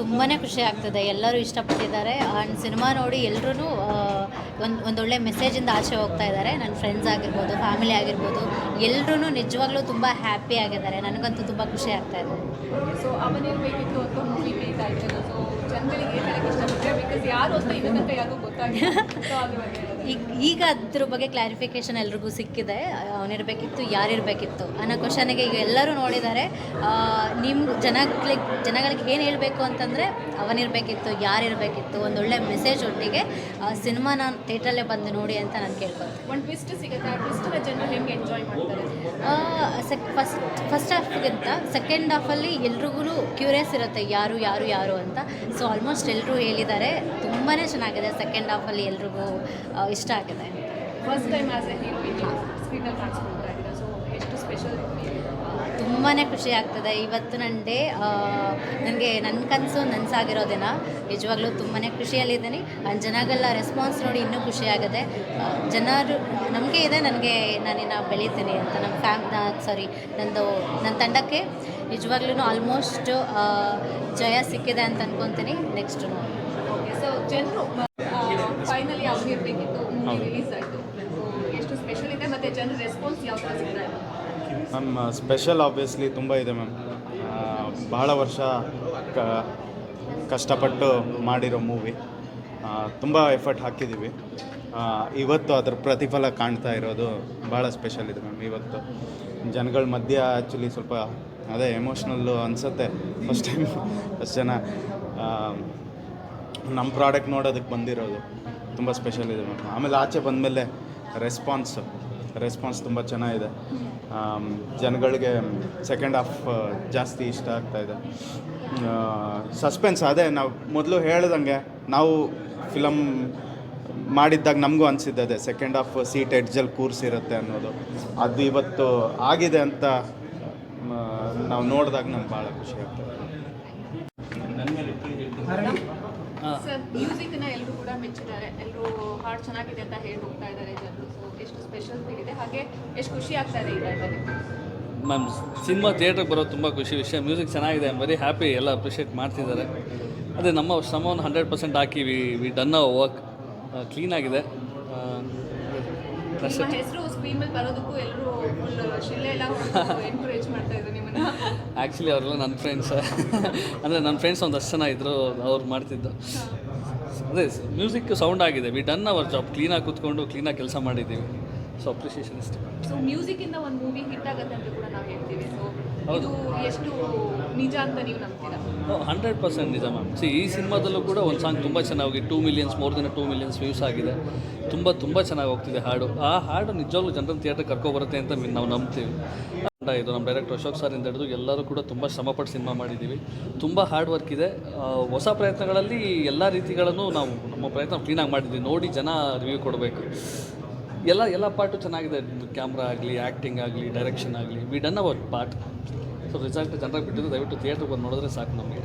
ತುಂಬಾ ಖುಷಿ ಆಗ್ತದೆ. ಎಲ್ಲರೂ ಇಷ್ಟಪಟ್ಟಿದ್ದಾರೆ. ಆ್ಯಂಡ್ ಸಿನಿಮಾ ನೋಡಿ ಎಲ್ಲರೂ ಒಂದು ಒಂದೊಳ್ಳೆ ಮೆಸೇಜಿಂದ ಆಚೆ ಹೋಗ್ತಾ ಇದ್ದಾರೆ. ನನ್ನ ಫ್ರೆಂಡ್ಸ್ ಆಗಿರ್ಬೋದು ಫ್ಯಾಮಿಲಿ ಆಗಿರ್ಬೋದು ಎಲ್ಲರೂ ನಿಜವಾಗ್ಲೂ ತುಂಬ ಹ್ಯಾಪಿ ಆಗಿದ್ದಾರೆ. ನನಗಂತೂ ತುಂಬ ಖುಷಿ ಆಗ್ತಾ ಇದೆ. ಸೊ ಮೂವಿ ಸೊ ಜನಗಳಿಗೆ ಯಾರು ಅಂತ ಯಾರಿಗೂ ಗೊತ್ತಾಗಿಲ್ಲ ಈಗ ಈಗ ಅದ್ರ ಬಗ್ಗೆ ಕ್ಲಾರಿಫಿಕೇಶನ್ ಎಲ್ರಿಗೂ ಸಿಕ್ಕಿದೆ. ಅವನಿರಬೇಕಿತ್ತು ಯಾರಿರಬೇಕಿತ್ತು ಅನ್ನೋ ಕ್ವಶನಿಗೆ ಈಗ ಎಲ್ಲರೂ ನೋಡಿದ್ದಾರೆ. ನಿಮ್ಮ ಜನಗಳಿಗೆ ಜನಗಳಿಗೆ ಏನು ಹೇಳಬೇಕು ಅಂತಂದರೆ ಅವನಿರಬೇಕಿತ್ತು ಯಾರಿರಬೇಕಿತ್ತು ಒಂದೊಳ್ಳೆ ಮೆಸೇಜ್ ಒಟ್ಟಿಗೆ ಸಿನಿಮಾ ನಾನು ಥಿಯೇಟ್ರಲ್ಲೇ ಬಂದು ನೋಡಿ ಅಂತ ನಾನು ಕೇಳ್ಕೊಳ್ತೀನಿ. ಒಂದು ಟ್ವಿಸ್ಟ್ ಸಿಗುತ್ತೆ ಆ ಜನರು ಹೆಂಗೆ ಎಂಜಾಯ್ ಮಾಡ್ತಾರೆ? ಸೆಕ್ ಫಸ್ಟ್ ಫಸ್ಟ್ ಹಾಫ್ಗಿಂತ ಸೆಕೆಂಡ್ ಹಾಫಲ್ಲಿ ಎಲ್ರಿಗೂ ಕ್ಯೂರಿಯಸ್ ಇರುತ್ತೆ ಯಾರು ಯಾರು ಯಾರು ಅಂತ. ಸೊ ಆಲ್ಮೋಸ್ಟ್ ಎಲ್ಲರೂ ಹೇಳಿದ್ದಾರೆ. ತುಂಬಾ ಚೆನ್ನಾಗಿದೆ ಸೆಕೆಂಡ್ ಹಾಫಲ್ಲಿ ಎಲ್ರಿಗೂ ಇಷ್ಟ ಆಗಿದೆ. First time as a heroine ಸ್ಕ್ರೀನಲ್ಲಿ ಕಾಣಿಸ್ಕೊಳ್ತಾ ಇದ್ದೀರಾ ಸೊ ಎಷ್ಟು ಸ್ಪೆಷಲ್ ತುಂಬಾ ಖುಷಿ ಆಗ್ತದೆ. ಇವತ್ತು ನನ್ನ ಡೇ ನನಗೆ ನನ್ನ ಕನಸು ನನಸಾಗಿರೋ ದಿನ. ನಿಜವಾಗ್ಲೂ ತುಂಬಾ ಖುಷಿಯಲ್ಲಿದ್ದೀನಿ. ಆ್ಯಂಡ್ ಜನಗಳ ರೆಸ್ಪಾನ್ಸ್ ನೋಡಿ ಇನ್ನೂ ಖುಷಿಯಾಗಿದೆ ಆ, ಜನರು ನಮಗೆ ಇದೆ ನನಗೆ ನಾನಿನ್ನ ಬೆಳೀತೀನಿ ಅಂತ. ನಮ್ಮ ಫ್ಯಾಮ್ ಸಾರಿ ನಂದು ನನ್ನ ತಂಡಕ್ಕೆ ನಿಜವಾಗ್ಲೂ ಆಲ್ಮೋಸ್ಟ್ ಜಯ ಸಿಕ್ಕಿದೆ ಅಂತ ಅನ್ಕೊತೀನಿ. ನೆಕ್ಸ್ಟ್ ನೋಡಿ. ಸೊ ಜನರು ಫೈನಲಿ ಅವನಿರ್ಬೇಕಿತ್ತು ಮೂವಿ ರಿಲೀಸ್ ಆಯಿತು ಎಷ್ಟು ಸ್ಪೆಷಲ್ ಇದೆ ಮತ್ತು ಜನರ ರೆಸ್ಪಾನ್ಸ್ ಯಾವ ಥರ ಸಿಗ್ತಾ ಇದೆ ಮ್ಯಾಮ್ ಸ್ಪೆಷಲ್ ಆಬ್ವಿಯಸ್ಲಿ ತುಂಬ ಇದೆ ಮ್ಯಾಮ್. ಬಹಳ ವರ್ಷ ಕ ಕಷ್ಟಪಟ್ಟು ಮಾಡಿರೋ ಮೂವಿ ತುಂಬ ಎಫರ್ಟ್ ಹಾಕಿದ್ದೀವಿ ಇವತ್ತು ಅದ್ರ ಪ್ರತಿಫಲ ಕಾಣ್ತಾ ಇರೋದು ಭಾಳ ಸ್ಪೆಷಲ್ ಇದೆ ಮ್ಯಾಮ್. ಇವತ್ತು ಜನಗಳ ಮಧ್ಯ ಆ್ಯಕ್ಚುಲಿ ಸ್ವಲ್ಪ ಅದೇ ಎಮೋಷ್ನಲ್ಲು ಅನಿಸುತ್ತೆ ಫಸ್ಟ್ ಟೈಮ್ ಫಸ್ಟ್ ಜನ ನಮ್ಮ ಪ್ರಾಡಕ್ಟ್ ನೋಡೋದಕ್ಕೆ ಬಂದಿರೋದು ತುಂಬ ಸ್ಪೆಷಲ್ ಇದೆ ಮ್ಯಾಮ್ ಆಮೇಲೆ ಆಚೆ ಬಂದಮೇಲೆ ರೆಸ್ಪಾನ್ಸ್ ರೆಸ್ಪಾನ್ಸ್ ತುಂಬ ಚೆನ್ನಾಗಿದೆ. ಜನಗಳಿಗೆ ಸೆಕೆಂಡ್ ಹಾಫ್ ಜಾಸ್ತಿ ಇಷ್ಟ ಆಗ್ತಾ ಇದೆ. ಸಸ್ಪೆನ್ಸ್ ಅದೇ ನಾವು ಮೊದಲು ಹೇಳ್ದಂಗೆ ನಾವು ಫಿಲಮ್ ಮಾಡಿದ್ದಾಗ ನಮಗೂ ಅನಿಸಿದ್ದೆ ಅದೇ ಸೆಕೆಂಡ್ ಹಾಫ್ ಸೀಟ್ ಎಡ್ಜಲ್ಲಿ ಕೂರಿಸಿರುತ್ತೆ ಅನ್ನೋದು. ಅದು ಇವತ್ತು ಆಗಿದೆ ಅಂತ ನಾವು ನೋಡಿದಾಗ ನಮ್ಗೆ ಭಾಳ ಖುಷಿ ಆಗ್ತದೆ. ಮ್ಯೂಸಿಕ್ನ ಎಲ್ಲರೂ ಕೂಡ ಮೆಚ್ಚಿದ್ದಾರೆ. ಎಲ್ಲರೂ ಹಾಡು ಚೆನ್ನಾಗಿದೆ ಅಂತ ಹೇಳಿ ಹೋಗ್ತಾ ಇದ್ದಾರೆ ಜನರು. ಸೊ ಎಷ್ಟು ಸ್ಪೆಷಲ್ ಇದೆ ಹಾಗೆ ಎಷ್ಟು ಖುಷಿ ಆಗ್ತಾ ಇದೆ ಈ ಮ್ಯಾಮ್ ಸಿನಿಮಾ ಥಿಯೇಟ್ರಿಗೆ ಬರೋದು ತುಂಬ ಖುಷಿ ವಿಷಯ. ಮ್ಯೂಸಿಕ್ ಚೆನ್ನಾಗಿದೆ. ವೆರಿ ಹ್ಯಾಪಿ ಎಲ್ಲ ಅಪ್ರಿಷಿಯೇಟ್ ಮಾಡ್ತಿದ್ದಾರೆ. ಅದೇ ನಮ್ಮ ಶ್ರಮವನ್ನು hundred percent hockey we we done a work ಕ್ಲೀನಾಗಿದೆ ಆಗಿದೆ. ಹೆಸರು ಸ್ಕ್ರೀನ್ ಮೇಲೆ ಬರೋದಕ್ಕೂ ಎಲ್ಲರೂ ಫುಲ್ ಶಿಲೆ ಎಲ್ಲ ಎನ್ಕರೇಜ್ ಮಾಡ್ತಾ ಇದ್ರು ನಿಮ್ಮನ್ನ. ಆ್ಯಕ್ಚುಲಿ ಅವರೆಲ್ಲ ನನ್ನ ಫ್ರೆಂಡ್ಸ್ ಅಂದರೆ ನನ್ನ ಫ್ರೆಂಡ್ಸ್ ಒಂದಷ್ಟು ಜನ ಇದ್ದರು ಅವ್ರು ಮಾಡ್ತಿದ್ದು. ಅದೇ ಮ್ಯೂಸಿಕ್ ಸೌಂಡ್ ಆಗಿದೆ. ವಿ ಡನ್ ಅವರ್ ಜಾಬ್ ಕ್ಲೀನಾಗಿ ಕೂತ್ಕೊಂಡು ಕ್ಲೀನಾಗಿ ಕೆಲಸ ಮಾಡಿದ್ದೀವಿ. ಸೊ ಅಪ್ರಿಷಿಯೇಷನ್ ಇಷ್ಟ ಸೊ ಮ್ಯೂಸಿಕ್ ಇಂದ ಒಂದು ಮೂವಿ ಹಿಟ್ ಆಗುತ್ತೆ ಅಂತ ಕೂಡ ನಾವು ಹೇಳ್ತೀವಿ. ಸೊ ಹೌದು. ಇದು ಎಷ್ಟು ನಿಜ ಅಂತ ನೀವು ನಂಬ್ತೀರಾ? ಹಂಡ್ರೆಡ್ ಪರ್ಸೆಂಟ್ ನಿಜ ಮ್ಯಾಮ್ ಸಿ ಈ ಸಿನಿಮಾದಲ್ಲೂ ಕೂಡ ಒಂದು ಸಾಂಗ್ ತುಂಬ ಚೆನ್ನಾಗಿ two millions more than two millions views ಆಗಿದೆ. ತುಂಬ ತುಂಬ ಚೆನ್ನಾಗಿ ಹೋಗ್ತಿದೆ ಹಾಡು. ಆ ಹಾಡು ನಿಜವಾಗ್ಲೂ ಜನ್ರ ಥಿಯೇಟರ್ ಕರ್ಕೊಬರುತ್ತೆ ಅಂತ ನಾವು ನಂಬ್ತೀವಿ. ಇದು ನಮ್ಮ ಡೈರೆಕ್ಟರ್ ಅಶೋಕ್ ಸರ್ ಇಂದ ಹಿಡಿದು ಎಲ್ಲರೂ ಕೂಡ ತುಂಬ ಶ್ರಮಪಟ್ಟು ಸಿನಿಮಾ ಮಾಡಿದ್ದೀವಿ ತುಂಬ ಹಾರ್ಡ್ ವರ್ಕ್ ಇದೆ. ಹೊಸ ಪ್ರಯತ್ನಗಳಲ್ಲಿ ಎಲ್ಲ ರೀತಿಗಳನ್ನು ನಾವು ನಮ್ಮ ಪ್ರಯತ್ನ ಕ್ಲೀನಾಗಿ ಮಾಡಿದ್ವಿ. ನೋಡಿ ಜನ ರಿವ್ಯೂ ಕೊಡಬೇಕು. ಎಲ್ಲ ಎಲ್ಲ ಪಾರ್ಟು ಚೆನ್ನಾಗಿದೆ. ಕ್ಯಾಮ್ರಾ ಆಗಲಿ ಆ್ಯಕ್ಟಿಂಗ್ ಆಗಲಿ ಡೈರೆಕ್ಷನ್ ಆಗಲಿ. We done our part so result ಜನರಾಗಿ ಬಿಟ್ಟಿದ್ದು ದಯವಿಟ್ಟು ಥಿಯೇಟ್ರಿಗೆ ಬಂದು ನೋಡಿದ್ರೆ ಸಾಕು ನಮಗೆ.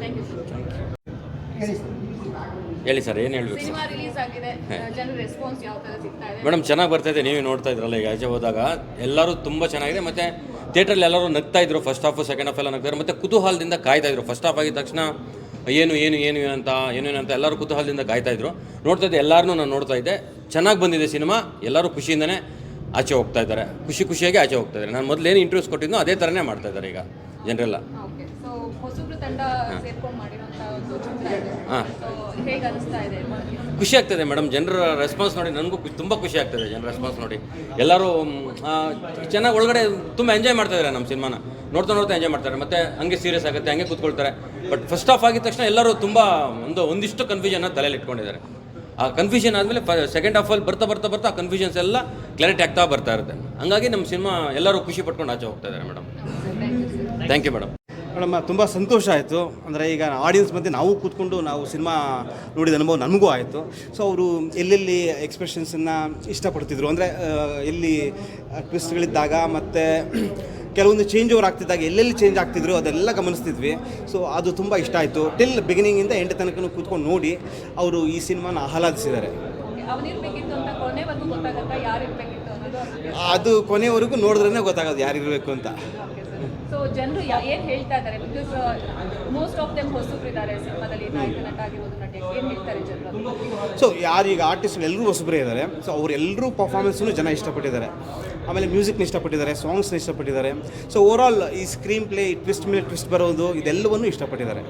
ಥ್ಯಾಂಕ್ ಯು ಸರ್ ಹೇಳಿ ಸರ್ ಏನು ಹೇಳಬೇಕು ಸಿನಿಮಾ ರಿಲೀಸ್ ಆಗಿದೆ. ಜನರ ರೆಸ್ಪಾನ್ಸ್ ಯಾವ ತರ ಸಿಗ್ತಾ ಇದೆ? ಮೇಡಮ್ ಚೆನ್ನಾಗಿ ಬರ್ತಾ ಇದೆ ನೀವೇ ನೋಡ್ತಾ ಇದ್ರಲ್ಲ ಈಗ ಆಚೆ ಹೋದಾಗ. ಎಲ್ಲರೂ ತುಂಬ ಚೆನ್ನಾಗಿದೆ ಮತ್ತು ಥಿಯೇಟ್ರಲ್ಲಿ ಎಲ್ಲರೂ ನಗ್ತಾ ಇದ್ರು ಫಸ್ಟ್ ಹಾಫು ಸೆಕೆಂಡ್ ಹಾಫ್ ಎಲ್ಲ ನಗ್ತಾರೆ ಮತ್ತು ಕುತೂಹಲದಿಂದ ಕಾಯ್ತಾ ಇದ್ರು. ಫಸ್ಟ್ ಹಾಫ್ ಆಗಿದ ತಕ್ಷಣ ಏನು ಏನು ಏನು ಏನು ಅಂತ ಏನೇನು ಅಂತ ಎಲ್ಲರೂ ಕುತೂಹಲದಿಂದ ಕಾಯ್ತಾ ಇದ್ರು. ನೋಡ್ತಾ ಇದ್ದೆ ಎಲ್ಲರನ್ನೂ ನಾನು ನೋಡ್ತಾ ಇದ್ದೆ. ಚೆನ್ನಾಗಿ ಬಂದಿದೆ ಸಿನಿಮಾ ಎಲ್ಲರೂ ಖುಷಿಯಿಂದನೇ ಆಚೆ ಹೋಗ್ತಾ ಇದ್ದಾರೆ. ಖುಷಿ ಖುಷಿಯಾಗಿ ಆಚೆ ಹೋಗ್ತಾ ಇದ್ದಾರೆ. ನಾನು ಮೊದಲು ಏನು ಇಂಟ್ರೆಸ್ಟ್ ಕೊಟ್ಟಿದ್ನೋ ಅದೇ ಥರನೇ ಮಾಡ್ತಾ ಇದ್ದಾರೆ ಈಗ ಜನರೆಲ್ಲ. ಹಾಂ. ಖುಷಿ ಆಗ್ತದೆ ಮೇಡಮ್. ಜನರ ರೆಸ್ಪಾನ್ಸ್ ನೋಡಿ ನನಗೂ ತುಂಬ ಖುಷಿ ಆಗ್ತದೆ ಜನರ ರೆಸ್ಪಾನ್ಸ್ ನೋಡಿ. ಎಲ್ಲರೂ ಚೆನ್ನಾಗಿ ಒಳಗಡೆ ತುಂಬ ಎಂಜಾಯ್ ಮಾಡ್ತಾ ಇದ್ದಾರೆ ನಮ್ಮ ಸಿನಿಮಾನ. ನೋಡ್ತಾ ನೋಡ್ತಾ ಎಂಜಾಯ್ ಮಾಡ್ತಾರೆ. ಮತ್ತೆ ಹಂಗೆ ಸೀರಿಯಸ್ ಆಗುತ್ತೆ, ಹಂಗೆ ಕೂತ್ಕೊಳ್ತಾರೆ. ಬಟ್ ಫಸ್ಟ್ ಆಫ್ ಆಗಿದ ತಕ್ಷಣ ಎಲ್ಲರೂ ತುಂಬ ಒಂದು, ಒಂದಿಷ್ಟು ಕನ್ಫ್ಯೂಷನ್ನ ತಲೆಯಲ್ಲಿ ಇಟ್ಕೊಂಡಿದ್ದಾರೆ. ಆ ಕನ್ಫ್ಯೂಷನ್ ಆದಮೇಲೆ ಸೆಕೆಂಡ್ ಹಾಫಲ್ಲಿ ಬರ್ತಾ ಬರ್ತಾ ಬರ್ತಾ ಆ ಕನ್ಫ್ಯೂಷನ್ಸ್ ಎಲ್ಲ ಕ್ಲಾರಿಟಿ ಆಗ್ತಾ ಬರ್ತಾ ಇರುತ್ತೆ. ಹಂಗಾಗಿ ನಮ್ಮ ಸಿನಿಮಾ ಎಲ್ಲರೂ ಖುಷಿ ಪಟ್ಕೊಂಡು ಆಚೆ ಹೋಗ್ತಾ ಇದ್ದಾರೆ madam. Thank you madam madam ತುಂಬ ಸಂತೋಷ ಆಯಿತು. ಅಂದರೆ ಈಗ ಆಡಿಯನ್ಸ್ ಮಧ್ಯೆ ನಾವು ಕೂತ್ಕೊಂಡು ನಾವು ಸಿನಿಮಾ ನೋಡಿದ ಅನುಭವ ನನಗೂ ಆಯಿತು. ಸೊ ಅವರು ಎಲ್ಲೆಲ್ಲಿ ಎಕ್ಸ್ಪ್ರೆಷನ್ಸನ್ನು ಇಷ್ಟಪಡ್ತಿದ್ರು? ಅಂದರೆ ಎಲ್ಲಿ ಟ್ವಿಸ್ಟ್ಗಳಿದ್ದಾಗ ಮತ್ತು ಕೆಲವೊಂದು ಚೇಂಜ್ ಓವರ್ ಆಗ್ತಿದ್ದಾಗ ಎಲ್ಲೆಲ್ಲಿ ಚೇಂಜ್ ಆಗ್ತಿದ್ರು ಅದೆಲ್ಲ ಗಮನಿಸ್ತಿದ್ವಿ. ಸೊ ಅದು ತುಂಬ ಇಷ್ಟ ಆಯಿತು. ಟಿಲ್ ಬಿಗಿನಿಂಗಿಂದ ಎಂಟು ತನಕ ಕೂತ್ಕೊಂಡು ನೋಡಿ ಅವರು ಈ ಸಿನಿಮಾನ ಆಹ್ಲಾದಿಸಿದ್ದಾರೆ. ಕೊನೆವರೆಗೂ ಅದು ಕೊನೆಯವರೆಗೂ ನೋಡಿದ್ರೇ ಗೊತ್ತಾಗೋದು ಯಾರಿರಬೇಕು ಅಂತ. ಸೊ ಜನರು ಏನು ಹೇಳ್ತಾ ಇದ್ದಾರೆ? ಬಿಕಾಸ್ ಮೋಸ್ಟ್ ಆಫ್ ದೆಮ್ ಹೊಸಬ್ರು ಇದ್ದಾರೆ ಸಿನಿಮಾದಲ್ಲಿ ನಾಯಕ ನಟ ಆಗಿರ್ಬೋದು ನಟಿ ಏನು ಹೇಳ್ತಾರೆ ಜನರು? ಸೊ ಯಾರೀಗ ಆರ್ಟಿಸ್ಟ್ ಎಲ್ಲರೂ ಹೊಸಬ್ರು ಇದ್ದಾರೆ. ಸೊ ಅವರೆಲ್ಲರೂ ಪರ್ಫಾರ್ಮೆನ್ಸನ್ನು ಜನ ಇಷ್ಟಪಟ್ಟಿದ್ದಾರೆ. ಆಮೇಲೆ ಮ್ಯೂಸಿಕ್ನ ಇಷ್ಟಪಟ್ಟಿದ್ದಾರೆ ಸಾಂಗ್ಸ್ನ ಇಷ್ಟಪಟ್ಟಿದ್ದಾರೆ. ಸೊ ಓವರ್ ಆಲ್ ಈ ಸ್ಕ್ರೀನ್ ಪ್ಲೇ ಟ್ವಿಸ್ಟ್ ಮೇಲೆ ಟ್ವಿಸ್ಟ್ ಬರೋದು ಇದೆಲ್ಲವನ್ನೂ ಇಷ್ಟಪಟ್ಟಿದ್ದಾರೆ.